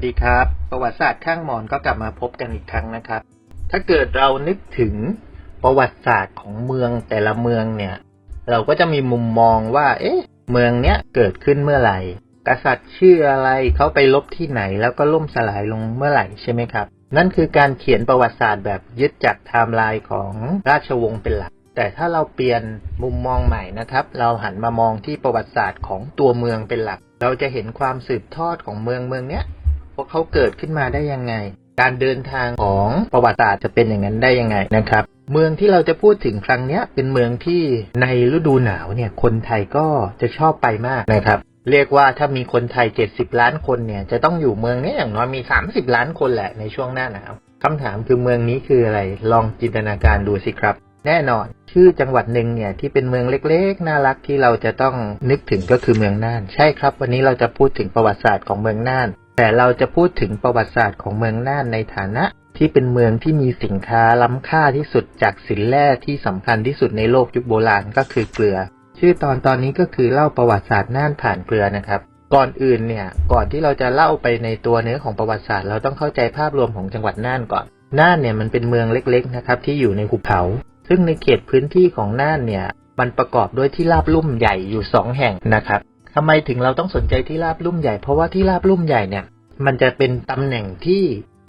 สดีครับ ประวัติศาสตร์ข้างมอนก็กลับมาพบกันอีกครั้งนะครับ ถ้าเกิดเรานึกถึงประวัติศาสตร์ของเมืองแต่ละเมืองเนี่ย เราก็จะมีมุมมองว่า เอ๊ะ เมืองเนี้ยเกิดขึ้นเมื่อไหร่ กษัตริย์ชื่ออะไรเขาไปลบที่ไหนแล้วก็ล่มสลายลงเมื่อไหร่ใช่ไหมครับ นั่นคือการเขียนประวัติศาสตร์แบบยึดจากไทม์ไลน์ของราชวงศ์เป็นหลัก แต่ถ้าเราเปลี่ยนมุมมองใหม่นะครับ เราหันมามองที่ประวัติศาสตร์ของตัวเมืองเป็นหลักเราจะเห็นความสืบทอดของเมืองเมืองเนี้ย ว่าเขาเกิดขึ้นมาได้ยังไง การเดินทางของประวัติศาสตร์จะเป็นอย่างนั้นได้ยังไงนะครับ เมืองที่เราจะพูดถึงครั้งนี้เป็นเมืองที่ในฤดูหนาวเนี่ยคนไทยก็จะชอบไปมากนะครับเรียกว่าถ้ามีคนไทย 70 ล้านคนเนี่ย จะต้องอยู่เมืองนี้อย่างน้อยมี 30 ล้านคนแหละในช่วงหน้าหนาวคำถามคือเมืองนี้คืออะไร ลองจินตนาการดูสิครับ แน่นอน ชื่อจังหวัดหนึ่งเนี่ยที่เป็นเมืองเล็กๆ น่ารักที่เราจะต้องนึกถึงก็คือเมืองน่าน ใช่ครับ วันนี้เราจะพูดถึงประวัติศาสตร์ของเมืองน่าน แต่เราจะพูดถึงประวัติศาสตร์ของเมืองน่านในฐานะ ที่เป็นเมืองที่มีสินค้าล้ำค่าที่สุดจากสินแร่ที่สำคัญที่สุดในโลกยุคโบราณก็คือเกลือ ชื่อตอนตอนนี้ก็คือเล่าประวัติศาสตร์น่านผ่านเกลือนะครับก่อนอื่นเนี่ย ก่อนที่เราจะเล่าไปในตัวเนื้อของประวัติศาสตร์ เราต้องเข้าใจภาพรวมของจังหวัดน่านก่อน น่านเนี่ยมันเป็นเมืองเล็กๆนะครับที่อยู่ในหุบเขา ซึ่งในเขตพื้นที่ของน่านเนี่ย มันประกอบด้วยที่ราบลุ่มใหญ่อยู่สองแห่งนะครับ ทำไมถึงเราต้องสนใจที่ราบลุ่มใหญ่ เพราะว่าที่ราบลุ่มใหญ่เนี่ย มันจะเป็นตำแหน่งที่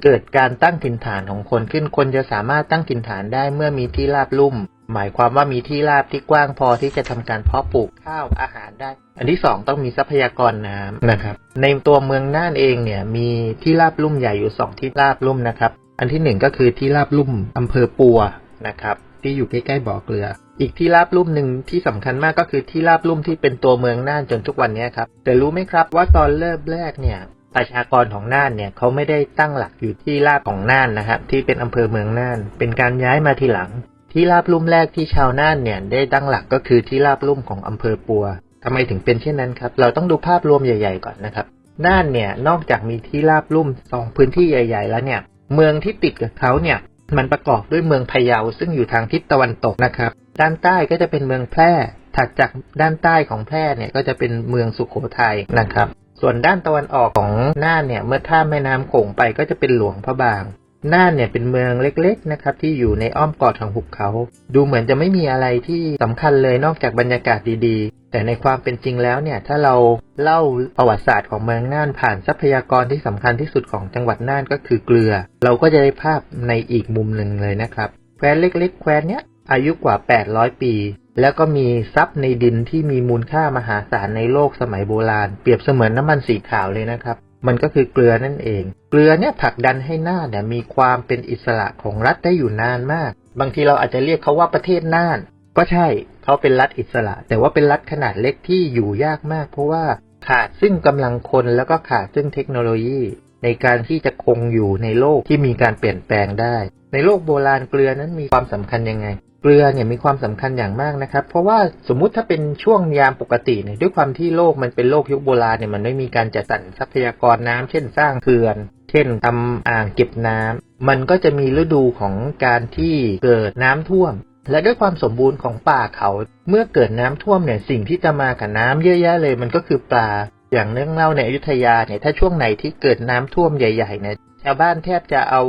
เกิดการตั้งถิ่นฐานของคนขึ้น คนจะสามารถตั้งถิ่นฐานได้เมื่อมีที่ราบลุ่ม หมายความว่ามีที่ราบที่กว้างพอที่จะทำการเพาะปลูกข้าวอาหารได้ อันที่สองต้องมีทรัพยากรน้ำนะครับ ในตัวเมืองน่านเองเนี่ยมีที่ราบลุ่มใหญ่อยู่สองที่ราบลุ่มนะครับ อันที่หนึ่งก็คือที่ราบลุ่มอำเภอปัวนะครับ ที่อยู่ใกล้ๆบ่อเกลือ อีกที่ราบลุ่มหนึ่งที่สำคัญมากก็คือที่ราบลุ่มที่เป็นตัวเมืองน่านจนทุกวันนี้ครับ แต่รู้ไหมครับว่าตอนเริ่มแรกเนี่ยประชากรของน่านเนี่ยเขาไม่ได้ตั้งหลักอยู่ที่ราบของน่านนะครับที่เป็นอำเภอเมืองน่าน เป็นการย้ายมาทีหลัง ที่ราบลุ่มแรกที่ชาวน่านเนี่ยได้ตั้งหลักก็คือที่ราบลุ่มของอำเภอปัวทำไมถึงเป็นเช่นนั้นครับเราต้องดูภาพรวมใหญ่ ๆ ก่อนนะครับน่านเนี่ยนอกจากมีที่ราบลุ่มสองพื้นที่ใหญ่ ๆ แล้วเนี่ย เมืองที่ติดกับเขาเนี่ย มันประกอบด้วยเมืองพะเยาซึ่งอยู่ทางทิศตะวันตกนะครับ ด้านใต้ก็จะเป็นเมืองแพร่ ถัดจากด้านใต้ของแพร่เนี่ยก็จะเป็นเมืองสุขโขทัยนะครับ ส่วนด้านตะวันออกของน่านเนี่ย เมื่อข้ามแม่น้ำโขงไปก็จะเป็นหลวงพระบาง น่านเนี่ยเป็นเมืองเล็กๆนะครับที่อยู่ในอ้อมกอดของหุบเขา ดูเหมือนจะไม่มีอะไรที่สำคัญเลยนอกจากบรรยากาศดีๆ แต่ในความเป็นจริงแล้วเนี่ยถ้าเราเล่าประวัติศาสตร์ของเมืองน่านผ่านทรัพยากรที่สำคัญที่สุดของจังหวัดน่านก็คือเกลือ เราก็จะได้ภาพในอีกมุมหนึ่งเลยนะครับแคว้นเล็ก ๆ แคว้นเนี้ยอายุกว่า 800 ปี แล้วก็มีทรัพย์ในดินที่มีมูลค่ามหาศาลในโลกสมัยโบราณ เปรียบเสมือนน้ำมันสีขาวเลยนะครับ มันก็คือเกลือนั่นเอง เกลือเนี่ยผลักดันให้น่านเนี่ยมีความเป็นอิสระของรัฐได้อยู่นานมาก บางทีเราอาจจะเรียกเขาว่าประเทศน่าน ก็ใช่เขาเป็นรัฐอิสระ แต่ว่าเป็นรัฐขนาดเล็กที่อยู่ยากมาก เพราะว่าขาดซึ่งกำลังคนแล้วก็ขาดซึ่งเทคโนโลยี ในการที่จะคงอยู่ในโลกที่มีการเปลี่ยนแปลงได้ ในโลกโบราณเกลือนั้นมีความสำคัญยังไง เกลือเนี่ยมีความสำคัญอย่างมากนะครับ เพราะว่าสมมุติถ้าเป็นช่วงยามปกติเนี่ยด้วยความที่โลกมันเป็นโลกยุคโบราณเนี่ยมันไม่มีการจัดสรรทรัพยากรน้ำเช่นสร้างเขื่อน เช่นทำอ่างเก็บน้ำมันก็จะมีฤดูของการที่เกิดน้ำท่วม และด้วยความสมบูรณ์ของป่าเขา เมื่อเกิดน้ำท่วมเนี่ยสิ่งที่จะมากับน้ำเยอะแยะเลย มันก็คือปลาอย่างเรื่องเล่าในอยุธยาเนี่ยถ้าช่วงไหนที่เกิดน้ำท่วมใหญ่ๆเนี่ยชาวบ้านแทบจะเอา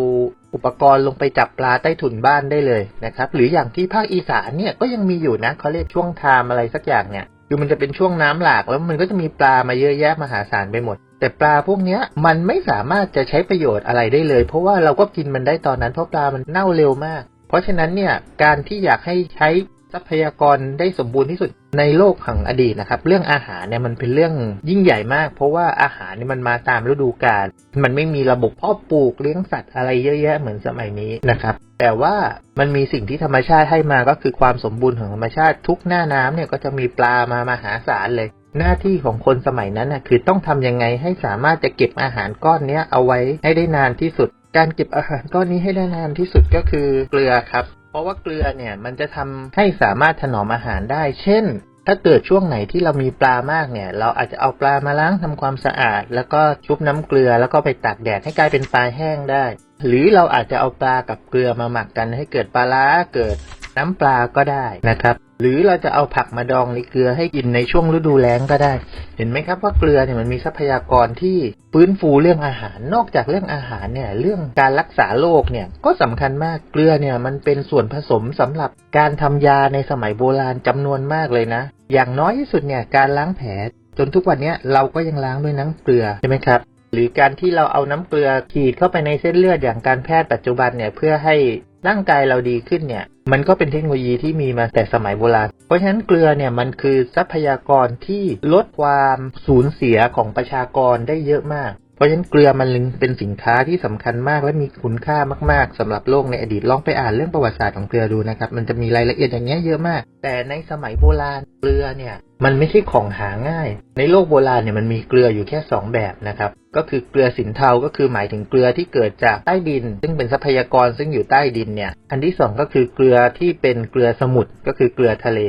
อุปกรณ์ลงไปจับปลาใต้ถุนบ้านได้เลยนะครับ หรืออย่างที่ภาคอีสานเนี่ยก็ยังมีอยู่นะเขาเรียกช่วงทามอะไรสักอย่างเนี่ยคือมันจะเป็นช่วงน้ำหลากแล้วมันก็จะมีปลามาเยอะแยะมหาศาลไปหมด แต่ปลาพวกนี้มันไม่สามารถจะใช้ประโยชน์อะไรได้เลย เพราะว่าเราก็กินมันได้ตอนนั้นเพราะปลามันเน่าเร็วมาก เพราะฉะนั้นเนี่ยการที่อยากให้ใช้ ทรัพยากรได้สมบูรณ์ที่สุดในโลกของอดีตนะครับ เรื่องอาหารเนี่ยมันเป็นเรื่องยิ่งใหญ่มาก เพราะว่าอาหารเนี่ยมันมาตามฤดูกาลมันไม่มีระบบเพาะปลูกเลี้ยงสัตว์อะไรเยอะแยะเหมือนสมัยนี้นะครับ แต่ว่ามันมีสิ่งที่ธรรมชาติให้มาก็คือความสมบูรณ์ของธรรมชาติทุกหน้าน้ำเนี่ยก็จะมีปลามามหาศาลเลย หน้าที่ของคนสมัยนั้นนะคือต้องทำยังไงให้สามารถจะเก็บอาหารก้อนเนี้ยเอาไว้ให้ได้นานที่สุด การเก็บอาหารก้อนนี้ให้ได้นานที่สุดก็คือเกลือครับ เพราะว่าเกลือเนี่ยมันจะทำให้สามารถถนอมอาหารได้ เช่น ถ้าเกิดช่วงไหนที่เรามีปลามากเนี่ย เราอาจจะเอาปลามาล้างทำความสะอาด แล้วก็ชุบน้ำเกลือ แล้วก็ไปตากแดดให้กลายเป็นปลาแห้งได้ หรือเราอาจจะเอาปลากับเกลือมาหมักกันให้เกิดปลาล้าเกิดน้ำปลาก็ได้นะครับ หรือเราจะเอาผักมาดองในเกลือให้กินในช่วงฤดูแล้งก็ได้ เห็นไหมครับว่าเกลือเนี่ยมันมีทรัพยากรที่ฟื้นฟูเรื่องอาหาร นอกจากเรื่องอาหารเนี่ยเรื่องการรักษาโรคเนี่ยก็สำคัญมากเกลือเนี่ยมันเป็นส่วนผสมสำหรับการทำยาในสมัยโบราณจำนวนมากเลยนะ อย่างน้อยที่สุดเนี่ยการล้างแผลจนทุกวันนี้เราก็ยังล้างด้วยน้ำเกลือใช่ไหมครับหรือการที่เราเอาน้ำเกลือฉีดเข้าไปในเส้นเลือดอย่างการแพทย์ปัจจุบันเนี่ยเพื่อให้ร่างกายเราดีขึ้นเนี่ย มันก็เป็นเทคโนโลยีที่มีมาแต่สมัยโบราณ เพราะฉะนั้นเกลือเนี่ยมันคือทรัพยากรที่ลดความสูญเสียของประชากรได้เยอะมาก ราะฉะนั้นเกลือมันเป็นสินค้าที่สำคัญมาก และมีคุณค่ามาก ๆสำหรับโลกในอดีตลองไปอ่านเรื่องประวัติศาสตร์ของเกลือดูนะครับ มันจะมีรายละเอียดอย่างเงี้ยเยอะมาก แต่ในสมัยโบราณเกลือเนี่ยมันไม่ใช่ของหาง่าย ในโลกโบราณเนี่ยมันมีเกลืออยู่แค่ 2 แบบนะครับ ก็คือเกลือสินเทา ก็คือหมายถึงเกลือที่เกิดจากใต้ดิน ซึ่งเป็นทรัพยากรซึ่งอยู่ใต้ดินเนี่ย อันที่ 2 ก็คือเกลือที่เป็นเกลือสมุทรก็คือเกลือทะเล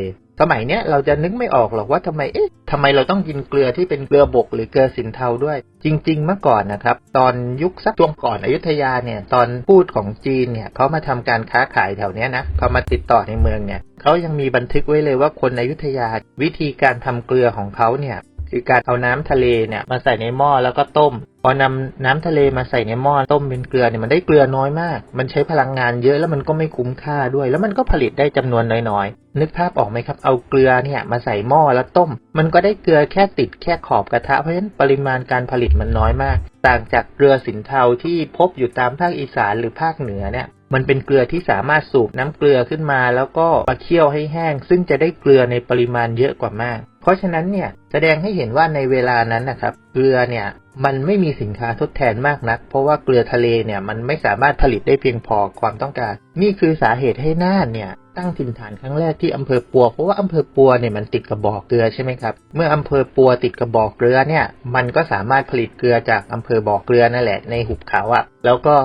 สมัยเนี้ยเราจะนึกไม่ออกหรอกว่าทำไม เอ๊ะทำไมเราต้องกินเกลือที่เป็นเกลือบกหรือเกลือสินเทาด้วย จริง ๆ เมื่อก่อนนะครับ ตอนยุคสักช่วงก่อนอยุธยาเนี่ย ตอนพูดของจีนเนี่ยเขามาทำการค้าขายแถวเนี้ยนะเขามาติดต่อในเมืองเนี่ยเขายังมีบันทึกไว้เลยว่าคนอยุธยาวิธีการทำเกลือของเขาเนี่ย คือการเอาน้ำทะเลเนี่ยมาใส่ในหม้อแล้วก็ต้ม พอนำน้ำทะเลมาใส่ในหม้อต้มเป็นเกลือเนี่ยมันได้เกลือน้อยมาก มันใช้พลังงานเยอะแล้วมันก็ไม่คุ้มค่าด้วย แล้วมันก็ผลิตได้จำนวนน้อยๆ นึกภาพออกไหมครับ เอาเกลือเนี่ยมาใส่หม้อแล้วต้ม มันก็ได้เกลือแค่ติดแค่ขอบกระทะเพราะฉะนั้นปริมาณการผลิตมันน้อยมาก ต่างจากเกลือสินเทาที่พบอยู่ตามภาคอีสานหรือภาคเหนือเนี่ยมันเป็นเกลือที่สามารถสูบน้ำเกลือขึ้นมา แล้วก็มาเคี่ยวให้แห้ง ซึ่งจะได้เกลือในปริมาณเยอะกว่ามาก เพราะฉะนั้นเนี่ยแสดงให้เห็นว่าในเวลานั้นนะครับเกลือเนี่ยมันไม่มีสินค้าทดแทนมากนัก เพราะว่าเกลือทะเลเนี่ยมันไม่สามารถผลิตได้เพียงพอความต้องการ นี่คือสาเหตุให้น่านเนี่ยตั้งถิ่นฐานครั้งแรกที่อำเภอปัว เพราะว่าอำเภอปัวเนี่ยมันติดกับบ่อเกลือใช่ไหมครับ เมื่ออำเภอปัวติดกับบ่อเกลือเนี่ยมันก็สามารถผลิตเกลือจากอำเภอบ่อเกลือนั่นแหละในหุบเขาอะแล้วก็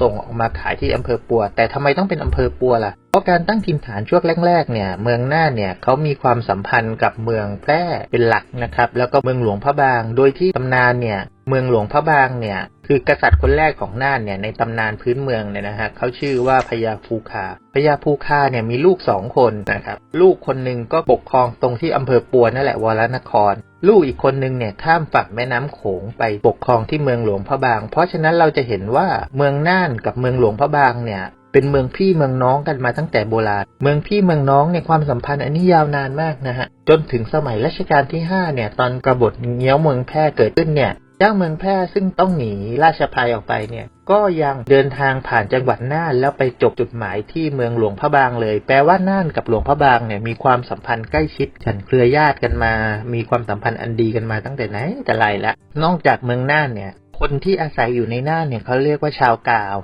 ส่งออกมาขายที่อำเภอปัว แต่ทำไมต้องเป็นอำเภอปัวล่ะ ราะการตั้งถิ่นฐานช่วงแรกๆเนี่ยเมืองน่านเนี่ยเขามีความสัมพันธ์กับเมืองแพร่เป็นหลักนะครับแล้วก็เมืองหลวงพระบาง โดยที่ตำนานเนี่ยเมืองหลวงพระบางเนี่ยคือกษัตริย์คนแรกของน่านเนี่ยในตำนานพื้นเมืองเนี่ยนะฮะเขาชื่อว่าพญาภูคาพญาภูคาเนี่ยมีลูกสองคนนะครับลูกคนหนึ่งก็ปกครองตรงที่อำเภอปัวนั่นแหละวรนคร ลูกอีกคนหนึ่งเนี่ยข้ามฝั่งแม่น้ำโขงไปปกครองที่เมืองหลวงพระบาง เพราะฉะนั้นเราจะเห็นว่าเมืองน่านกับเมืองหลวงพระบางเนี่ย เป็นเมืองพี่เมืองน้องกันมาตั้งแต่โบราณ เมืองพี่เมืองน้องในความสัมพันธ์อันนี้ยาวนานมากนะฮะ จนถึงสมัยรัชกาลที่ 5 เนี่ย ตอนกบฏเงี้ยวเมืองแพร่เกิดขึ้นเนี่ย เจ้าเมืองแพร่ซึ่งต้องหนีราชภัยออกไปเนี่ย ก็ยังเดินทางผ่านจังหวัดน่านแล้วไปจบจุดหมายที่เมืองหลวงพระบางเลย แปลว่าน่านกับหลวงพระบางเนี่ยมีความสัมพันธ์ใกล้ชิดฉันเครือญาติกันมา มีความสัมพันธ์อันดีกันมาตั้งแต่ไหนแต่ไรละ นอกจากเมืองน่านเนี่ย คนที่อาศัยอยู่ในน่านเนี่ยเขาเรียกว่าชาวกาว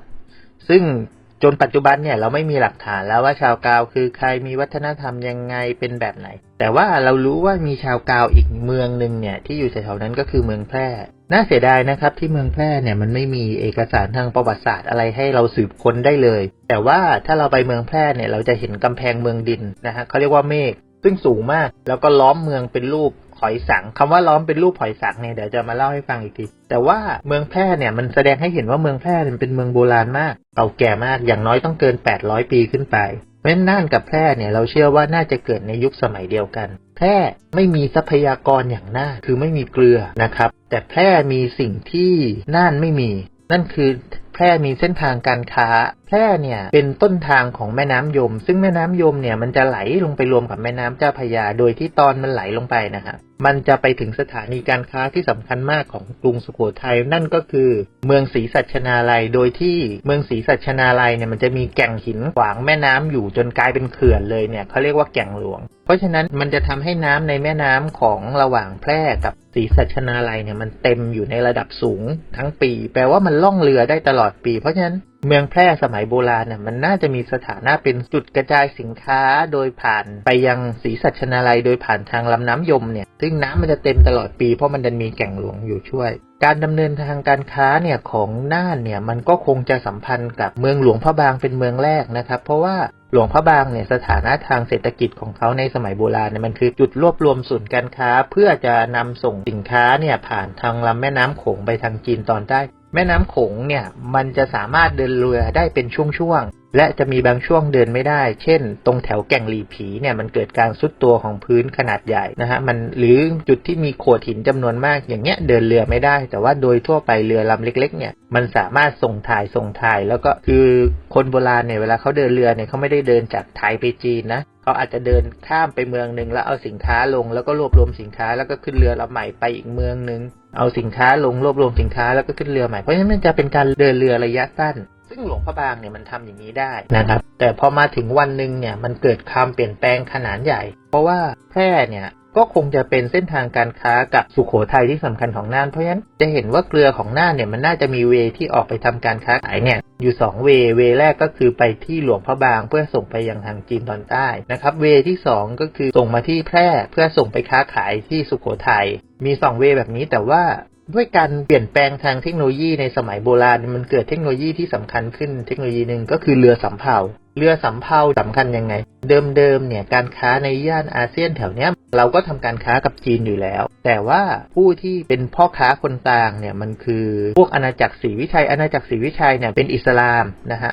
ซึ่ง จนปัจจุบันเนี่ยเราไม่มีหลักฐานแล้วว่าชาวกาวคือใครมีวัฒนธรรมยังไงเป็นแบบไหน แต่ว่าเรารู้ว่ามีชาวกาวอีกเมืองหนึ่งเนี่ยที่อยู่แถวๆนั้นก็คือเมืองแพร่ น่าเสียดายนะครับที่เมืองแพร่เนี่ยมันไม่มีเอกสารทางประวัติศาสตร์อะไรให้เราสืบค้นได้เลย แต่ว่าถ้าเราไปเมืองแพร่เนี่ยเราจะเห็นกำแพงเมืองดินนะฮะเขาเรียกว่าเมฆซึ่งสูงมากแล้วก็ล้อมเมืองเป็นรูป อยสังคำว่าล้อมเป็นรูปหอยสังเนี่ยเดี๋ยวจะมาเล่าให้ฟังอีกทีแต่ว่าเมืองแพร่เนี่ยมันแสดงให้เห็นว่าเมืองแพร่เป็นเมืองโบราณมากเก่าแก่มากอย่างน้อยต้องเกิน 800 ปีขึ้นไปเพราะฉะนั้นน่านกับแพร่เนี่ยเราเชื่อว่าน่าจะเกิดในยุคสมัยเดียวกัน แพร่ไม่มีทรัพยากรอย่างน่าคือไม่มีเกลือนะครับ แต่แพร่มีสิ่งที่น่านไม่มี นั่นคือแพร่มีเส้นทางการค้า พร่เนี่ยเป็นต้นทางของแม่น้ำยม ซึ่งแม่น้ำยมเนี่ยมันจะไหลลงไปรวมกับแม่น้ำเจ้าพยา โดยที่ตอนมันไหลลงไปนะครับมันจะไปถึงสถานีการค้าที่สำคัญมากของกรุงสุโขทัยนั่นก็คือ เมืองศรีสัชนาลัย โดยที่เมืองศรีสัชนาลัยเนี่ยมันจะมีแก่งหินขวางแม่น้ำอยู่จนกลายเป็นเขื่อนเลยเนี่ยเขาเรียกว่าแก่งหลวง เพราะฉะนั้นมันจะทำให้น้ำในแม่น้ำของระหว่างแพร่กับศรีสัชนาลัยเนี่ยมันเต็มอยู่ในระดับสูงทั้งปี แปลว่ามันล่องเรือได้ตลอดปี เพราะฉะนั้น เมืองแพร่สมัยโบราณเนี่ยมันน่าจะมีสถานะเป็นจุดกระจายสินค้าโดยผ่านไปยังศรีสัชนาลัยโดยผ่านทางลำน้ำยมเนี่ย ซึ่งน้ำมันจะเต็มตลอดปีเพราะมันจะมีแก่งหลวงอยู่ช่วย การดำเนินทางการค้าเนี่ยของน่านเนี่ยมันก็คงจะสัมพันธ์กับเมืองหลวงพระบางเป็นเมืองแรกนะครับ เพราะว่าหลวงพระบางเนี่ยสถานะทางเศรษฐกิจของเขาในสมัยโบราณเนี่ยมันคือจุดรวบรวมศูนย์การค้า เพื่อจะนำส่งสินค้าเนี่ยผ่านทางลำแม่น้ำโขงไปทางจีนตอนใต้ แม่น้ำโขงเนี่ยมันจะสามารถเดินเรือได้เป็นช่วงๆ และจะมีบางช่วงเดินไม่ได้ เช่น ตรงแถวแก่งหลีผีเนี่ยมันเกิดการซุดตัวของพื้นขนาดใหญ่นะฮะมันหรือจุดที่มีโขดหินจำนวนมากอย่างเงี้ยเดินเรือไม่ได้ แต่ว่าโดยทั่วไปเรือลำเล็ก ๆ เนี่ยมันสามารถส่งถ่ายส่งถ่าย แล้วก็คือคนโบราณเนี่ยเวลาเขาเดินเรือเนี่ยเขาไม่ได้เดินจากไทยไปจีนนะเขาอาจจะเดินข้ามไปเมืองหนึ่งแล้วเอาสินค้าลงแล้วก็รวบรวมสินค้าแล้วก็ขึ้นเรือลำใหม่ไปอีกเมืองหนึ่ง เอาสินค้าลงรวบรวมสินค้าแล้วก็ขึ้นเรือใหม่ เพราะฉะนั้นมันจะเป็นการเดินเรือระยะสั้น ซึ่งหลวงพระบางเนี่ยมันทำอย่างนี้ได้นะครับ แต่พอมาถึงวันหนึ่งเนี่ยมันเกิดความเปลี่ยนแปลงขนาดใหญ่ เพราะว่าแพร่เนี่ยก็คงจะเป็นเส้นทางการค้ากับสุขโขทัยที่สำคัญของน่าน เพราะฉะนั้นจะเห็นว่าเกลือของน่านเนี่ยมันน่าจะมีเวที่ออกไปทำการค้าขายเนี่ยอยู่สองเวเวแรกก็คือไปที่หลวงพระบางเพื่อส่งไปยังทางจีนตอนใต้นะครับ เวที่สองก็คือส่งมาที่แพร่เพื่อส่งไปค้าขายที่สุขโขทัย มีสองเวแบบนี้แต่ว่าด้วยการเปลี่ยนแปลงทางเทคโนโลยีในสมัยโบราณมันเกิดเทคโนโลยีที่สำคัญขึ้นเทคโนโลยีหนึ่งก็คือเรือสำเภาเรือสำเภาสำคัญยังไง เดิมๆเนี่ยการค้าในย่านอาเซียนแถวเนี้ยเราก็ทำการค้ากับจีนอยู่แล้ว แต่ว่าผู้ที่เป็นพ่อค้าคนกลางเนี่ยมันคือพวกอาณาจักรศรีวิชัยอาณาจักรศรีวิชัยเนี่ยเป็นอิสลามนะฮะ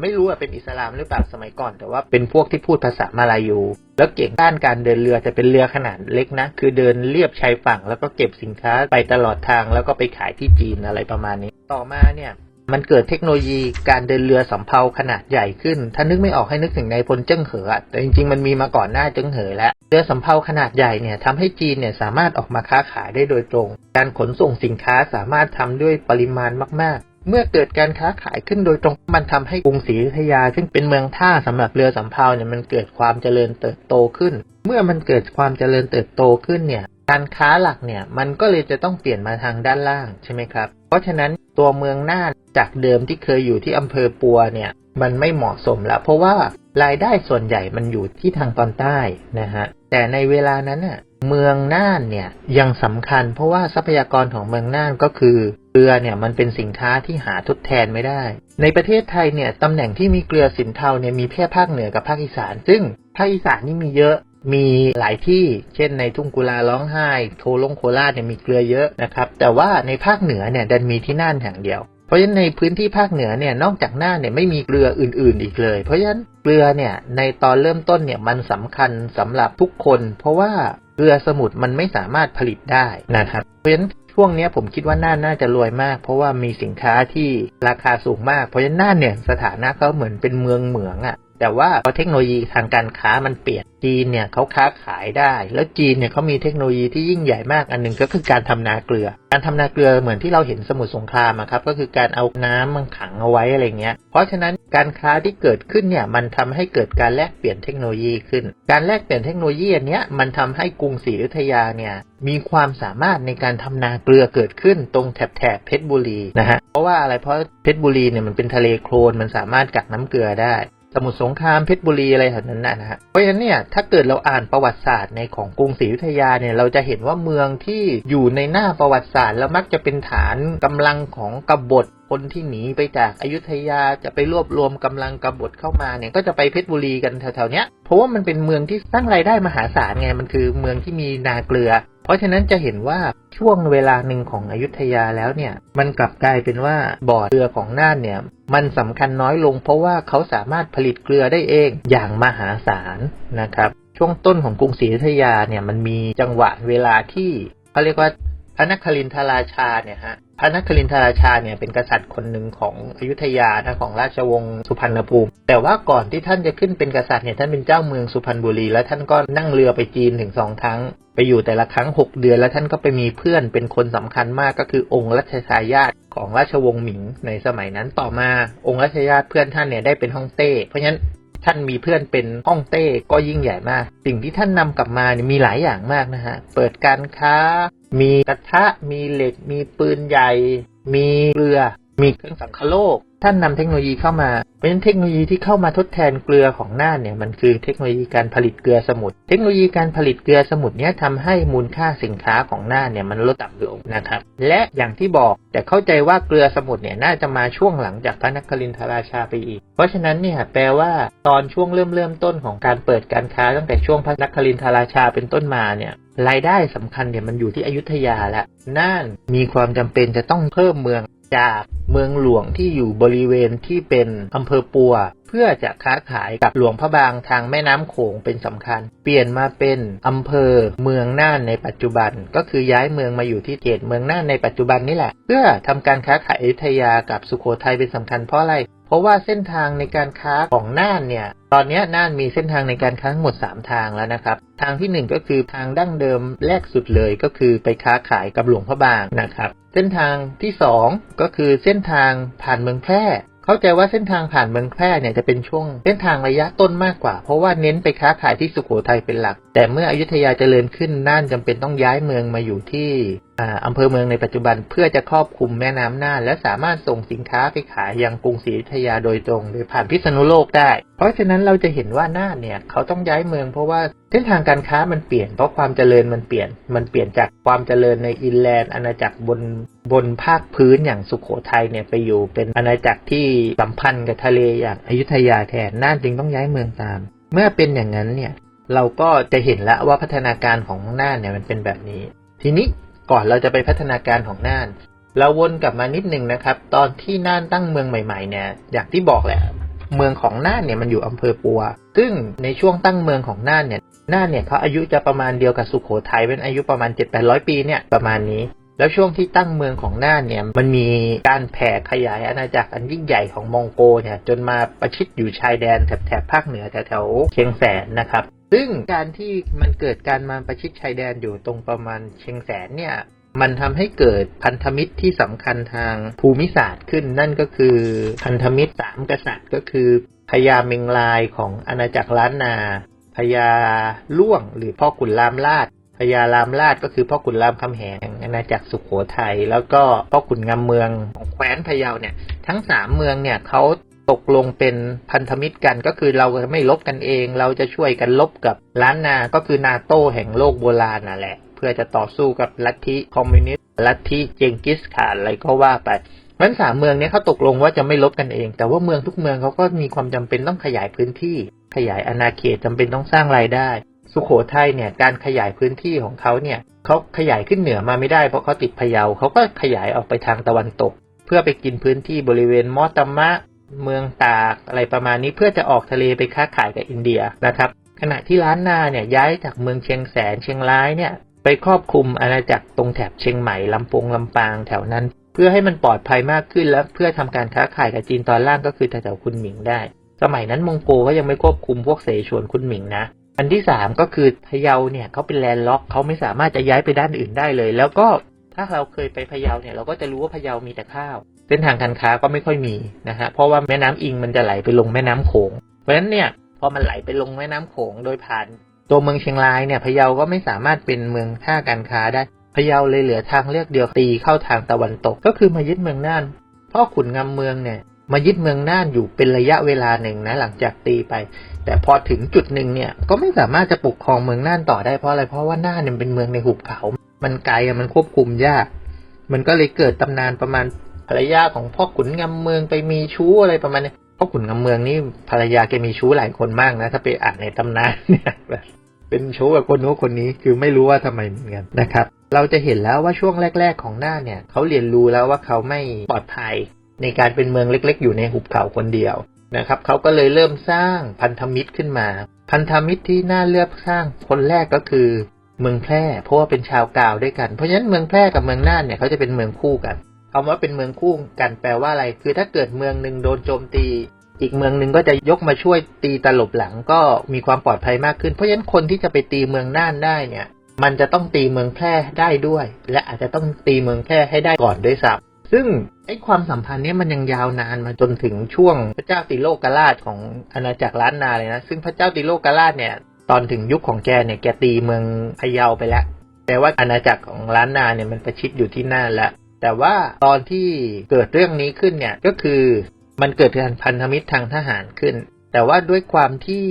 ไม่รู้ว่าเป็นอิสลามหรือเปล่าสมัยก่อน แต่ว่าเป็นพวกที่พูดภาษามาลายู แล้วเก่งด้านการเดินเรือแต่เป็นเรือขนาดเล็กนะ คือเดินเลียบชายฝั่ง แล้วก็เก็บสินค้าไปตลอดทางแล้วก็ไปขายที่จีนอะไรประมาณนี้ ต่อมาเนี่ยมันเกิดเทคโนโลยีการเดินเรือสำเภาขนาดใหญ่ขึ้น ถ้านึกไม่ออกให้นึกถึงในพลเจิ้งเหออแต่จริงๆ มันมีมาก่อนหน้าเจิ้งเหอแล้ว เรือสำเภาขนาดใหญ่เนี่ยทำให้จีนเนี่ยสามารถออกมาค้าขายได้โดยตรง การขนส่งสินค้าสามารถทำด้วยปริมาณมากๆ เมื่อเกิดการค้าขายขึ้นโดยตรงมันทำให้กรุงศรีอยุธยา ซึ่งเป็นเมืองท่าสำหรับเรือสำเภาเนี่ยมันเกิดความเจริญเติบโตขึ้น เมื่อมันเกิดความเจริญเติบโตขึ้นเนี่ยการค้าหลักเนี่ยมันก็เลยจะต้องเปลี่ยนมาทางด้านล่างใช่ไหมครับ เพราะฉะนั้นตัวเมืองน่านจากเดิมที่เคยอยู่ที่อำเภอปัวเนี่ยมันไม่เหมาะสมแล้วเพราะว่ารายได้ส่วนใหญ่มันอยู่ที่ทางตอนใต้นะฮะ แต่ในเวลานั้นน่ะเมืองน่านเนี่ยยังสำคัญ เพราะว่าทรัพยากรของเมืองน่านก็คือเกลือเนี่ยมันเป็นสินค้าที่หาทดแทนไม่ได้ ในประเทศไทยเนี่ยตำแหน่งที่มีเกลือสินเทาเนี่ยมีแค่ภาคเหนือกับภาคอีสาน ซึ่งภาคอีสานนี่มีเยอะมีหลายที่ เช่นในทุ่งกุลาร้องไห้โทลงโคราชเนี่ยมีเกลือเยอะนะครับ แต่ว่าในภาคเหนือเนี่ยดันมีที่น่านแห่งเดียว เพราะฉะนั้นในพื้นที่ภาคเหนือเนี่ยนอกจากน่านเนี่ยไม่มีเกลืออื่น ๆ อีกเลย เพราะฉะนั้นเกลือเนี่ยในตอนเริ่มต้นเนี่ยมันสำคัญสำหรับทุกคน เพราะว่าเกลือสมุทรมันไม่สามารถผลิตได้นะครับ เพราะฉะนั้นช่วงนี้ผมคิดว่าน่านน่าจะรวยมาก เพราะว่ามีสินค้าที่ราคาสูงมาก เพราะฉะนั้นน่านเนี่ยสถานะเขาเหมือนเป็นเมืองเหมืองอะ่ะ แต่ว่าพอเทคโนโลยีทางการค้ามันเปลี่ยนจีนเนี่ยเขาค้าขายได้ แล้วจีนเนี่ยเขามีเทคโนโลยีที่ยิ่งใหญ่มากอันหนึ่งก็คือการทำนาเกลือ การทำนาเกลือเหมือนที่เราเห็นสมุทรสงครามครับก็คือการเอาน้ำมันขังเอาไว้อะไรเงี้ย เพราะฉะนั้นการค้าที่เกิดขึ้นเนี่ยมันทำให้เกิดการแลกเปลี่ยนเทคโนโลยีขึ้น การแลกเปลี่ยนเทคโนโลยีอันเนี้ยมันทำให้กรุงศรีอยุธยาเนี่ยมีความสามารถในการทำนาเกลือเกิดขึ้นตรงแถบแถบเพชรบุรีนะฮะเพราะว่าอะไรเพราะเพชรบุรีเนี่ยมันเป็นทะเลโคลนมันสามารถกักน้ำเกลือได้ สมุทรสงครามเพชรบุรีอะไรแถวนั้นนะฮะเพราะฉะนั้นเนี่ยถ้าเกิดเราอ่านประวัติศาสตร์ในของกรุงศรีอยุธยาเนี่ยเราจะเห็นว่าเมืองที่อยู่ในหน้าประวัติศาสตร์ แล้วมักจะเป็นฐานกำลังของกบฏคนที่หนีไปจากอายุทยาจะไปรวบรวมกำลังกบฏเข้ามาเนี่ยก็จะไปเพชรบุรีกันแถวๆเนี้ยเพราะว่ามันเป็นเมืองที่สร้างรายได้มหาศาลไงมันคือเมืองที่มีนาเกลือ เพราะฉะนั้นจะเห็นว่าช่วงเวลาหนึ่งของอยุธยาแล้วเนี่ย มันกลับกลายเป็นว่าบ่อเกลือของน่านเนี่ย มันสำคัญน้อยลงเพราะว่าเขาสามารถผลิตเกลือได้เองอย่างมหาศาลนะครับ ช่วงต้นของกรุงศรีอยุธยาเนี่ยมันมีจังหวะเวลาที่เขาเรียกว่าพระนครินทราชาเนี่ยฮะพระนครินทราชาเนี่ยเป็นกษัตริย์คนหนึ่งของอยุธยานะของราชวงศ์สุพรรณภูมิ แต่ว่าก่อนที่ท่านจะขึ้นเป็นกษัตริย์เนี่ยท่านเป็นเจ้าเมืองสุพรรณบุรี แล้วท่านก็นั่งเรือไปจีนถึงสองครั้ง ไปอยู่แต่ละครั้ง6เดือนแล้วท่านก็ไปมีเพื่อนเป็นคนสำคัญมากก็คือองค์รัชทายาทของราชวงศ์หมิงในสมัยนั้นต่อมาองค์รัชทายาทเพื่อนท่านเนี่ยได้เป็นฮ่องเต้ เพราะฉะนั้นท่านมีเพื่อนเป็นฮ่องเต้ก็ยิ่งใหญ่มาก สิ่งที่ท่านนำกลับมาเนี่ยมีหลายอย่างมากนะฮะ เปิดการค้า มีกระทะ มีเหล็ก มีปืนใหญ่ มีเรือ มีเครื่องสังคโลก ท่านนำเทคโนโลยีเข้ามา เพราะฉะนั้นเทคโนโลยีที่เข้ามาทดแทนเกลือของน่านเนี่ยมันคือเทคโนโลยีการผลิตเกลือสมุทร เทคโนโลยีการผลิตเกลือสมุทรเนี่ยทำให้มูลค่าสินค้าของน่านเนี่ยมันลดต่ำลงนะครับ และอย่างที่บอกแต่เข้าใจว่าเกลือสมุทรเนี่ยน่าจะมาช่วงหลังจากพระนครินทราชาไปอีก เพราะฉะนั้นเนี่ยแปลว่าตอนช่วงเริ่มเริ่มต้นของการเปิดการค้าตั้งแต่ช่วงพระนครินทราชาเป็นต้นมาเนี่ยรายได้สำคัญเนี่ยมันอยู่ที่อยุธยาแล้วน่านมีความจำเป็นจะต้องเพิ่มเมือง จากเมืองหลวงที่อยู่บริเวณที่เป็นอำเภอปัว เพื่อจะค้าขายกับหลวงพระบางทางแม่น้ำโขงเป็นสำคัญ เปลี่ยนมาเป็นอำเภอเมืองน่านในปัจจุบัน ก็คือย้ายเมืองมาอยู่ที่เขตเมืองน่านในปัจจุบันนี่แหละ เพื่อทำการค้าขายอยุธยากับสุโขทัยเป็นสำคัญเพราะอะไร ราะว่าเส้นทางในการค้าของน่านเนี่ย ตอนนี้น่านมีเส้นทางในการค้าทั้งหมด 3 ทางแล้วนะครับ ทางทีหนึ่1 ก็คือทางดั้งเดิมแรกสุดเลยก็คือไปค้าขายกับหลวงพระบางนะครับ เส้นทางที่ 2 ก็คือเส้นทางผ่านเมืองแพร่เข้าใจว่าเส้นทางผ่านเมืองแพร่เนี่ยจะเป็นช่วงเส้นทางระยะต้นมากกว่า เพราะว่าเน้นไปค้าขายที่สุโขทัยเป็นหลัก แต่เมื่ออยุธยาเจริญขึ้นน่านจำเป็นต้องย้ายเมืองมาอยู่ที่อำเภอเมืองในปัจจุบันเพื่อจะครอบคลุมแม่น้ำน่านและสามารถส่งสินค้าไปขายยังกรุงศรีอยุธยาโดยตรงโดยผ่านพิษณุโลกได้ เพราะฉะนั้นเราจะเห็นว่าน่านเนี่ยเขาต้องย้ายเมืองเพราะว่าเส้นทางการค้ามันเปลี่ยนเพราะความเจริญมันเปลี่ยน มันเปลี่ยนจากความเจริญในอินแลนด์อาณาจักรบนบนภาคพื้นอย่างสุขโขทัยเนี่ยไปอยู่เป็นอาณาจักรที่สัมพันธ์กับทะเลอย่างอยุธยาแทนน่านจึงต้องย้ายเมืองตาม เมื่อเป็นอย่างนั้นเนี่ยเราก็จะเห็นแล้วว่าพัฒนาการของน่านเนี่ยมันเป็นแบบนี้ ทีนี้ ก่อนเราจะไปพัฒนาการของน่าน เราวนกลับมานิดนึงนะครับ ตอนที่น่านตั้งเมืองใหม่ๆเนี่ยอย่างที่บอกแหละเมืองของน่านเนี่ยมันอยู่อำเภอปัว ซึ่งในช่วงตั้งเมืองของน่านเนี่ยน่านเนี่ยเขาอายุจะประมาณเดียวกับสุโขทัยเป็นอายุประมาณ 7-800 ปีเนี่ยประมาณนี้ แล้วช่วงที่ตั้งเมืองของน่านเนี่ยมันมีการแผ่ขยายอาณาจักรอันยิ่งใหญ่ของมองโกเนี่ยจนมาประชิดอยู่ชายแดนแถบแถบภาคเหนือแถวเชียงแสนนะครับ ซึ่งการที่มันเกิดการมาประชิดชายแดนอยู่ตรงประมาณเชียงแสนเนี่ยมันทำให้เกิดพันธมิตรที่สำคัญทางภูมิศาสตร์ขึ้นนั่นก็คือพันธมิตรสามกษัตริย์ ก็คือพญาเมงลายของอาณาจักรล้านนาพญาล่วงหรือพ่อขุนรามราช พญารามราชก็คือพ่อขุนรามคำแหงอาณาจักรสุขโขทัยแล้วก็พ่อขุนงามเมืองของแคว้นพะเยาเนี่ยทั้งสามเมืองเนี่ยเขาตกลงเป็นพันธมิตรกันก็คือเราจะไม่ลบกันเอง เราจะช่วยกันลบกับล้านนา ก็คือนาโต้แห่งโลกโบราณนั่นแหละ เพื่อจะต่อสู้กับลัทธิคอมมิวนิสต์ลัทธิเจงกิสข่านอะไรก็ว่าไปมันสามเมืองเนี้เขาตกลงว่าจะไม่ลบกันเอง แต่ว่าเมืองทุกเมืองเขาก็มีความจำเป็นต้องขยายพื้นที่ ขยายอาณาเขตจำเป็นต้องสร้างรายได้ สุโขทัยเนี่ยการขยายพื้นที่ของเขาเนี่ยเขาขยายขึ้นเหนือมาไม่ได้เพราะเขาติดพะเยาเขาก็ขยายออกไปทางตะวันตก เพื่อไปกินพื้นที่บริเวณมอตมะ เมืองตากอะไรประมาณนี้เพื่อจะออกทะเลไปค้าขายกับอินเดียนะครับ ขณะที่ล้านนาเนี่ยย้ายจากเมืองเชียงแสนเชียงรายเนี่ยไปครอบคลุมอาณาจักรตรงแถบเชียงใหม่ลำปงลำปางแถวนั้น เพื่อให้มันปลอดภัยมากขึ้นและเพื่อทำการค้าขายกับจีนตอนล่างก็คือแถวๆคุนหมิงได้ สมัยนั้นมองโกก็ยังไม่ควบคุมพวกเสฉวนคุนหมิงนะ อันที่สามก็คือพะเยาเนี่ยเขาเป็นแลนด์ล็อกเขาไม่สามารถจะย้ายไปด้านอื่นได้เลย แล้วก็ถ้าเราเคยไปพะเยาเนี่ยเราก็จะรู้ว่าพะเยามีแต่ข้าว เส้นทางการค้าก็ไม่ค่อยมีนะฮะเพราะว่าแม่น้ำอิงมันจะไหลไปลงแม่น้ำโขง เพราะฉะนั้นเนี่ยพอมันไหลไปลงแม่น้ำโขงโดยผ่านตัวเมืองเชียงรายเนี่ยพะเยาก็ไม่สามารถเป็นเมืองท่าการค้าได้พะเยาเลยเหลือทางเลือกเดียวตีเข้าทางตะวันตก ก็คือมายึดเมืองน่านพ่อขุนงำเมืองเนี่ย มายึดเมืองน่านอยู่เป็นระยะเวลาหนึ่งนะ หลังจากตีไป แต่พอถึงจุดหนึ่งเนี่ย ก็ไม่สามารถจะปกครองเมืองน่านต่อได้เพราะอะไรเพราะว่าน่านเนี่ยเป็นเมืองในหุบเขา มันไกลมันควบคุมยาก มันก็เลยเกิดตำนานประมาณภรรยาของพ่อขุนงำเมืองไปมีชู้อะไรประมาณนี้พ่อขุนงำเมืองนี่ภรรยาแกมีชู้หลายคนมากนะ ถ้าไปอ่านในตำนานเนี่ยแบบเป็นชู้กับคนโน้นคนนี้คือไม่รู้ว่าทำไมเหมือนกันนะครับ เราจะเห็นแล้วว่าช่วงแรก ๆ ของหน้าเนี่ยเขาเรียนรู้แล้วว่าเขาไม่ปลอดภัย ในการเป็นเมืองเล็ก ๆ อยู่ในหุบเขาคนเดียวนะครับเขาก็เลยเริ่มสร้างพันธมิตรขึ้นมา พันธมิตรที่น่าเลือกสร้างคนแรกก็คือเมืองแพร่ เพราะว่าเป็นชาวกาวด้วยกัน เพราะฉะนั้นเมืองแพร่กับเมืองน่านเนี่ยเขาจะเป็นเมืองคู่กันคำว่าเป็นเมืองคู่กันแปลว่าอะไร คือถ้าเกิดเมืองหนึ่งโดนโจมตี อีกเมืองหนึ่งก็จะยกมาช่วยตีตลบหลังก็มีความปลอดภัยมากขึ้น เพราะฉะนั้นคนที่จะไปตีเมืองน่านได้เนี่ย มันจะต้องตีเมืองแพร่ได้ด้วย และอาจจะต้องตีเมืองแพร่ให้ได้ก่อนด้วยซ้ำ ซึ่งไอ้ความสัมพันธ์เนี้ยมันยังยาวนานมาจนถึงช่วงพระเจ้าติโลกราชของอาณาจักรล้านนาเลยนะ ซึ่งพระเจ้าติโลกราชเนี่ย ตอนถึงยุคของแกเนี่ยแกตีเมืองพะเยาไปแล้วแต่ว่าอาณาจักรของล้านนาเนี่ยมันประชิดอยู่ที่น่านแล้วแต่ว่าตอนที่เกิดเรื่องนี้ขึ้นเนี่ยก็คือมันเกิดการพันธมิตรทางทหารขึ้น แต่ว่าด้วยความที่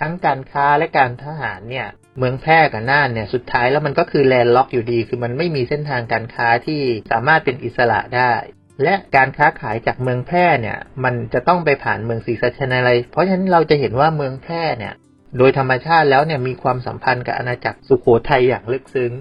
ทั้งการค้าและการทหารเนี่ย เมืองแพร่กับน่านเนี่ยสุดท้ายแล้วมันก็คือแลนด์ล็อกอยู่ดี คือมันไม่มีเส้นทางการค้าที่สามารถเป็นอิสระได้ และการค้าขายจากเมืองแพร่เนี่ยมันจะต้องไปผ่านเมืองศรีสัชนาลัยเพราะฉะนั้นเราจะเห็นว่าเมืองแพร่เนี่ยโดยธรรมชาติแล้วเนี่ยมีความสัมพันธ์กับอาณาจักรสุโขทัยอย่างลึกซึ้ง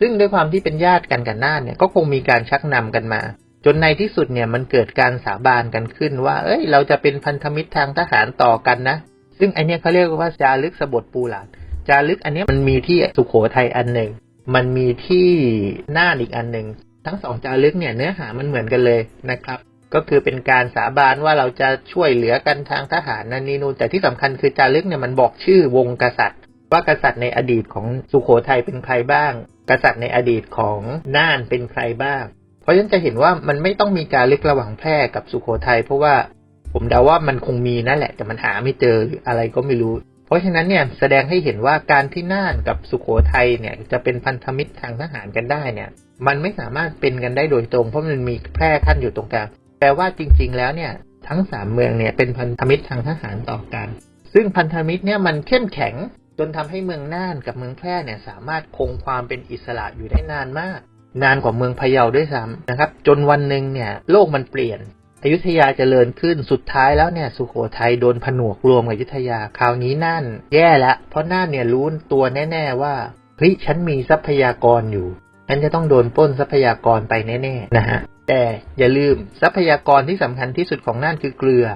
ซึ่งด้วยความที่เป็นญาติกันกับน่านเนี่ยก็คงมีการชักนำกันมา จนในที่สุดเนี่ยมันเกิดการสาบานกันขึ้นว่า เอ้ย เราจะเป็นพันธมิตรทางทหารต่อกันนะ ซึ่งไอเนี้ยเขาเรียกว่าจารึกสบทปูหลาน จารึกอันนี้มันมีที่สุโขทัยอันหนึ่ง มันมีที่น่านอีกอันหนึ่ง ทั้งสองจารึกเนี่ยเนื้อหามันเหมือนกันเลยนะครับ ก็คือเป็นการสาบานว่าเราจะช่วยเหลือกันทางทหารนั่นนี่นู่นแต่ที่สำคัญคือจารึกเนี่ยมันบอกชื่อวงกษัตริย์ ว่ากษัตริย์ในอดีตของสุโขทัยเป็นใครบ้าง กษัตริย์ในอดีตของน่านเป็นใครบ้าง เพราะฉะนั้นจะเห็นว่ามันไม่ต้องมีการลึกระหว่างแพร่กับสุโขทัยเพราะว่าผมเดาว่ามันคงมีนั่นแหละแต่มันหาไม่เจอหรืออะไรก็ไม่รู้ เพราะฉะนั้นเนี่ยแสดงให้เห็นว่าการที่น่านกับสุโขทัยเนี่ยจะเป็นพันธมิตรทางทหารกันได้เนี่ย มันไม่สามารถเป็นกันได้โดยตรง เพราะมันมีแพร่ขั้นอยู่ตรงกลางแปลว่าจริง ๆ แล้วเนี่ยทั้งสามเมืองเนี่ยเป็นพันธมิตรทางทหารต่อกัน ซึ่งพันธมิตรเนี่ยมันเข้มแข็งจนทำให้เมืองน่านกับเมืองแพร่เนี่ยสามารถคงความเป็นอิสระอยู่ได้นานมาก นานกว่าเมืองพะเยาด้วยซ้ำนะครับ จนวันหนึ่งเนี่ยโลกมันเปลี่ยน อยุธยาจเจริญขึ้นสุดท้ายแล้วเนี่ยสุโขทัยโดนผนวกรวมกับอยุธยาคราวนี้นั่น แย่ละ เพราะน่านเนี่ยรู้ตัวแน่ๆว่าเฮ้ยฉันมีทรัพยากรอยู่ฉันจะต้องโดนปล้นทรัพยากรไปแน่ๆนะฮะแต่อย่าลืมทรัพยากรที่สำคัญที่สุดของน่านคือเกลือ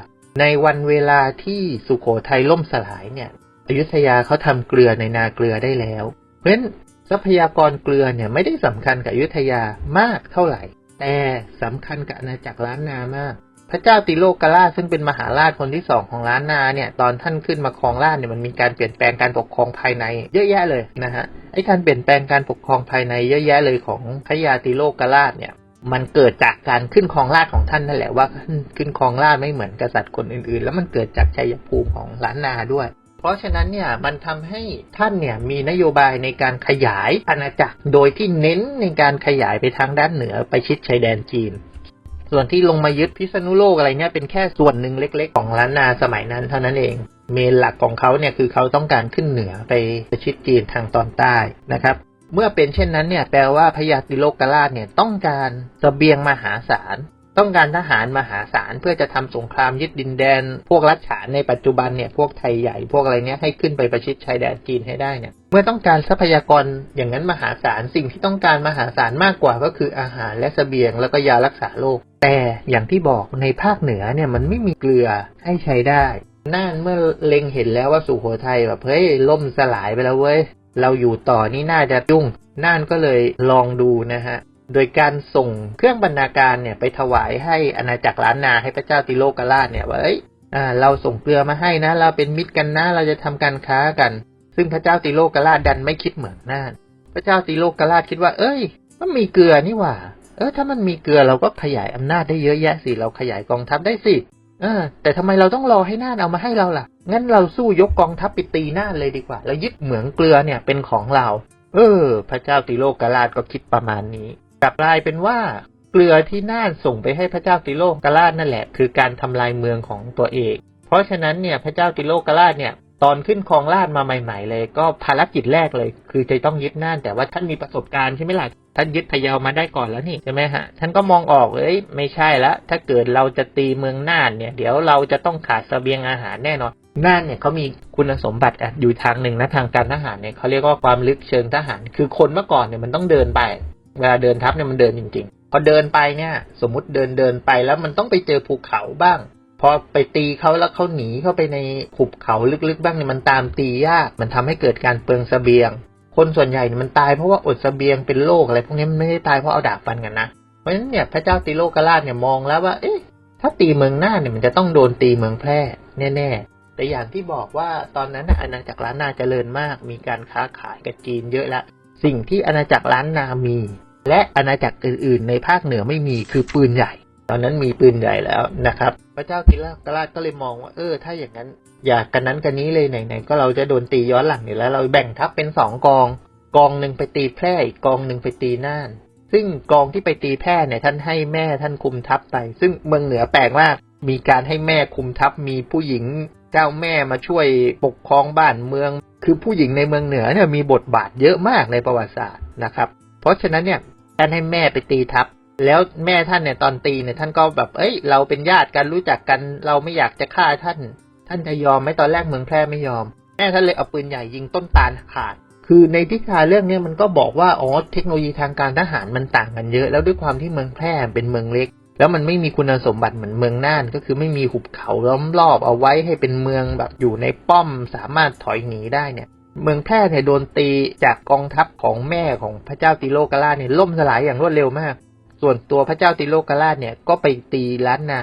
ในวันเวลาที่สุโขทัยล่มสลายเนี่ยอยุธยาเขาทำเกลือในนาเกลือได้แล้ว เพราะฉะนั้นทรัพยากรเกลือเนี่ยไม่ได้สำคัญกับอยุธยามากเท่าไหร่ แต่สำคัญกับอาณาจักรล้านนามาก พระเจ้าติโลกราชซึ่งเป็นมหาราชคนที่สองของล้านนาเนี่ย ตอนท่านขึ้นมาครองราชเนี่ยมันมีการเปลี่ยนแปลงการปกครองภายใน เยอะแยะเลยนะฮะไอ้การเปลี่ยนแปลงการปกครองภายในเยอะแยะเลยของพระยาติโลกราชเนี่ยมันเกิดจากการขึ้นครองราชของท่านนั่นแหละว่าขึ้นครองราชไม่เหมือนกษัตริย์คนอื่นๆ แล้วมันเกิดจากชัยภูมิของล้านนาด้วย เพราะฉะนั้นเนี่ยมันทำให้ท่านเนี่ยมีนโยบายในการขยายอาณาจักร โดยที่เน้นในการขยายไปทางด้านเหนือไปชิดชายแดนจีน ส่วนที่ลงมายึดพิษณุโลกอะไรเนี่ยเป็นแค่ส่วนหนึ่งเล็ก ๆ ของล้านนาสมัยนั้นเท่านั้นเอง เมนหลักของเขาเนี่ยคือเขาต้องการขึ้นเหนือไปชิดจีนทางตอนใต้นะครับเมื่อเป็นเช่นนั้นเนี่ยแปลว่าพญาติโลกราชเนี่ยต้องการสเสบียงมหาศาล ต้องการทหารมหาศาลเพื่อจะทำสงครามยึดดินแดน พวกรัฐฉานในปัจจุบันเนี่ยพวกไทยใหญ่พวกอะไรเนี้ยให้ขึ้นไปประชิดชายแดนจีนให้ได้เนี่ยเมื่อต้องการทรัพยากรอย่างนั้นมหาศาลสิ่งที่ต้องการมหาศาลมากกว่าก็คืออาหารและเสบียงแล้วก็ยารักษาโรคแต่อย่างที่บอกในภาคเหนือเนี่ยมันไม่มีเกลือให้ใช้ได้น่านเมื่อเล็งเห็นแล้วว่าสุโขทัยแบบเฮ้ยล่มสลายไปแล้วเว้ยเราอยู่ต่อนี่น่าจะยุ่งน่านก็เลยลองดูนะฮะ โดยการส่งเครื่องบรรณาการเนี่ยไปถวายให้อาณาจักรล้านนาให้พระเจ้าติโลกราชเนี่ยว่าเอ้ยอเราส่งเกลือมาให้นะ เราเป็นมิตรกันนะ เราจะทำการค้ากัน ซึ่งพระเจ้าติโลกราชดันไม่คิดเหมือนน่านพระเจ้าติโลกราชคิดว่า เอ้ย มันมีเกลือนี่หว่า เออ ถ้ามันมีเกลือเราก็ขยายอำนาจได้เยอะแยะสิ เราขยายกองทัพได้สิ เออ แต่ทำไมเราต้องรอให้น่านเอามาให้เราล่ะ งั้นเราสู้ยกกองทัพไปตีน่านเลยดีกว่า แล้วยึดเหมืองเกลือเนี่ยเป็นของเรา เออ พระเจ้าติโลกราชก็คิดประมาณนี้ กลับกลายเป็นว่าเกลือที่น่านส่งไปให้พระเจ้าติโลกราชนั่นแหละ คือการทำลายเมืองของตัวเอง เพราะฉะนั้นเนี่ยพระเจ้าติโลกราชเนี่ยตอนขึ้นครองราชมาใหม่ ๆ เลย ก็ภารกิจแรกเลย คือจะต้องยึดน่าน แต่ว่าท่านมีประสบการณ์ใช่ไหมล่ะท่านยึดพะเยามาได้ก่อนแล้วนี่ใช่ไหมฮะท่านก็มองออกเลยไม่ใช่ละถ้าเกิดเราจะตีเมืองน่านเนี่ย เดี๋ยวเราจะต้องขาดเสบียงอาหารแน่นอนน่านเนี่ยเขามีคุณสมบัติอยู่ทางหนึ่งนะทางการทหารเนี่ยเขาเรียกว่าความลึกเชิงทหาร คือคนเมื่อก่อนเนี่ยมันต้องเดินไป เวลาเดินทัพเนี่ยมันเดินจริง ๆ พอเดินไปเนี่ย สมมติเดินเดินไปแล้วมันต้องไปเจอภูเขาบ้าง พอไปตีเขาแล้วเขาหนีเข้าไปในหุบเขาลึกๆ บ้างเนี่ยมันตามตียาก มันทำให้เกิดการเปลืองเสบียง คนส่วนใหญ่เนี่ยมันตายเพราะว่าอดเสบียงเป็นโรคอะไรพวกนี้มันไม่ได้ตายเพราะเอาดาบฟันกันนะเพราะฉะนั้นเนี่ยพระเจ้าติโลกราชเนี่ยมองแล้วว่า เอ๊ะถ้าตีเมืองหน้าเนี่ยมันจะต้องโดนตีเมืองแพร่แน่ๆ แต่อย่างที่บอกว่าตอนนั้นน่ะอาณาจักรล้านนาเจริญมาก มีการค้าขายกับจีนเยอะละ สิ่งที่อาณาจักรล้านนามี และอาณาจักรอื่น ๆ ในภาคเหนือไม่มีคือปืนใหญ่ ตอนนั้นมีปืนใหญ่แล้วนะครับ พระเจ้าติโลกราชก็เลยมองว่าเออ ถ้าอย่างนั้น อย่ากันนั้นกันนี้เลยไหนๆก็เราจะโดนตีย้อนหลังอยู่แล้ว เราแบ่งทัพเป็นสองกอง กองหนึ่งไปตีแพร่อีกกองหนึ่งไปตีน่าน ซึ่งกองที่ไปตีแพร่เนี่ยท่านให้แม่ท่านคุมทัพไป ซึ่งเมืองเหนือแปลกมากมีการให้แม่คุมทัพมีผู้หญิงเจ้าแม่มาช่วยปกครองบ้านเมือง คือผู้หญิงในเมืองเหนือเนี่ยมีบทบาทเยอะมากในประวัติศาสตร์นะครับ เพราะฉะนั้นเนี่ย ท่านให้แม่ไปตีทัพแล้วแม่ท่านเนี่ยตอนตีเนี่ยท่านก็แบบ เอ้ย เราเป็นญาติกันรู้จักกัน เราไม่อยากจะฆ่าท่าน ท่านจะยอมไหมตอนแรกเมืองแพร่ไม่ยอม แม่ท่านเลยเอาปืนใหญ่ยิงต้นตาลขาด คือในทิศาเรื่องเนี้ยมันก็บอกว่า อ๋อ เทคโนโลยีทางการทหารมันต่างกันเยอะ แล้วด้วยความที่เมืองแพร่เป็นเมืองเล็ก แล้วมันไม่มีคุณสมบัติเหมือนเมืองน่าน ก็คือไม่มีหุบเขาล้อมรอบเอาไว้ให้เป็นเมืองแบบอยู่ในป้อมสามารถถอยหนีได้เนี่ย เมืองแพร่เนี่ยโดนตีจากกองทัพของแม่ของพระเจ้าติโลกราชเนี่ยล่มสลายอย่างรวดเร็วมาก ส่วนตัวพระเจ้าติโลกราชเนี่ยก็ไปตีล้านนา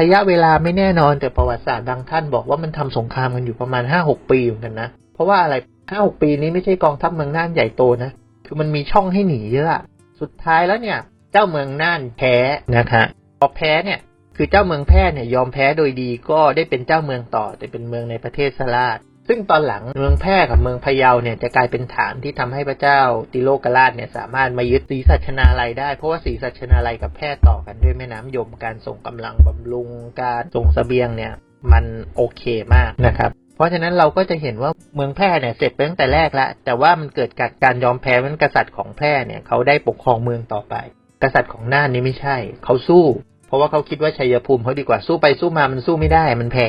ระยะเวลาไม่แน่นอนแต่ประวัติศาสตร์บางท่านบอกว่ามันทำสงครามกันอยู่ประมาณห้าหกปีเหมือนกันนะ เพราะว่าอะไรห้าหกปีนี้ไม่ใช่กองทัพเมืองน่านใหญ่โตนะ คือมันมีช่องให้หนีเยอะอะสุดท้ายแล้วเนี่ย เจ้าเมืองน่านแพ้นะคะพอแพ้เนี่ยคือเจ้าเมืองแพร่เนี่ยยอมแพ้โดยดีก็ได้เป็นเจ้าเมืองต่อแต่เป็นเมืองในประเทศสลาด ซึ่งตอนหลังเมืองแพร่กับเมืองพะเยาเนี่ยจะกลายเป็นฐานที่ทำให้พระเจ้าติโลกราชเนี่ยสามารถมายึดศรีสัชนาลัยได้ เพราะว่าศรีสัชนาลัยกับแพร่ต่อกันด้วยแม่น้ำยมการส่งกำลังบำรุงการส่งเสบียงเนี่ยมันโอเคมากนะครับเพราะฉะนั้นเราก็จะเห็นว่าเมืองแพร่เนี่ยเสร็จไปตั้งแต่แรกแล้วแต่ว่ามันเกิดจากการยอมแพ้มันกษัตริย์ของแพร่เนี่ยเขาได้ปกครองเมืองต่อไป กษัตริย์ของน่านนี่ไม่ใช่ เขาสู้ เพราะว่าเขาคิดว่าชัยภูมิเขาดีกว่าสู้ไปสู้มามันสู้ไม่ได้ มันแพ้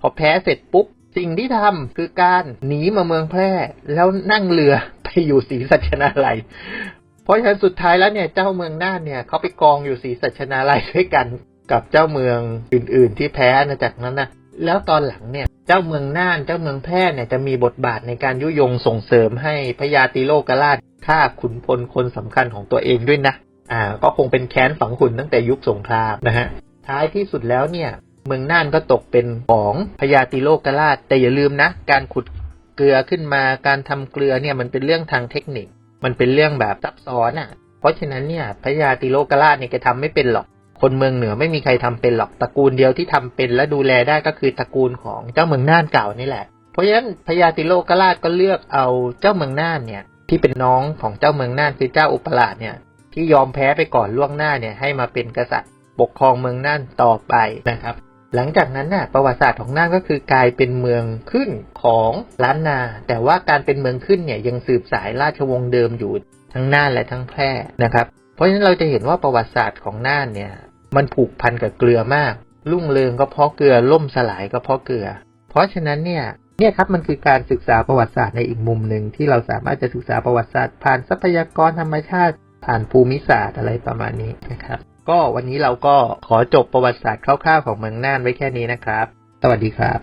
พอแพ้เสร็จปุ๊บ สิ่งที่ทำคือการหนีมาเมืองแพร่ แล้วนั่งเรือไปอยู่ศรีสัชนาลัยเพราะฉะนั้นสุดท้ายแล้วเนี่ยเจ้าเมืองน่านเนี่ยเขาไปกองอยู่ศรีสัชนาลัยด้วยกันกับเจ้าเมืองอื่น ๆ ที่แพ้นะจากนั้นนะแล้วตอนหลังเนี่ยเจ้าเมืองน่านเจ้าเมืองแพร่เนี่ยจะมีบทบาทในการยุยงส่งเสริมให้พญาติโลกราชฆ่าขุนพลคนสำคัญของตัวเองด้วยนะอ่า ก็คงเป็นแค้นฝังขุนตั้งแต่ยุคสงครามนะฮะท้ายที่สุดแล้วเนี่ย เมืองน่านก็ตกเป็นของพญาติโลกราช แต่อย่าลืมนะ การขุดเกลือขึ้นมาการทำเกลือเนี่ยมันเป็นเรื่องทางเทคนิค มันเป็นเรื่องแบบซับซ้อนอะ เพราะฉะนั้นเนี่ยพญาติโลกราชเนี่ยแกทำไม่เป็นหรอก คนเมืองเหนือไม่มีใครทำเป็นหรอกตระกูลเดียวที่ทำเป็นและดูแลได้ก็คือตระกูลของเจ้าเมืองน่านเก่านี่แหละ เพราะฉะนั้นพญาติโลกราชก็เลือกเอาเจ้าเมืองน่านเนี่ยที่เป็นน้องของเจ้าเมืองน่านคือเจ้าอุปราชเนี่ยที่ยอมแพ้ไปก่อนล่วงหน้าเนี่ยให้มาเป็นกษัตริย์ปกครองเมืองน่านต่อไปนะครับ หลังจากนั้นน่ะประวัติศาสตร์ของน่านก็คือกลายเป็นเมืองขึ้นของล้านนา แต่ว่าการเป็นเมืองขึ้นเนี่ยยังสืบสายราชวงศ์เดิมอยู่ทั้งน่านและทั้งแพร่นะครับ เพราะฉะนั้นเราจะเห็นว่าประวัติศาสตร์ของน่านเนี่ยมันผูกพันกับเกลือมาก รุ่งเรืองก็เพราะเกลือล่มสลายก็เพราะเกลือ เพราะฉะนั้นเนี่ยเนี่ยครับมันคือการศึกษาประวัติศาสตร์ในอีกมุมหนึ่งที่เราสามารถจะศึกษาประวัติศาสตร์ ผ่านทรัพยากรธรรมชาติ ผ่านภูมิศาสตร์อะไรประมาณนี้นะครับ ก็วันนี้เราก็ขอจบประวัติศาสตร์คร่าวๆของเมืองน่านไว้แค่นี้นะครับ สวัสดีครับ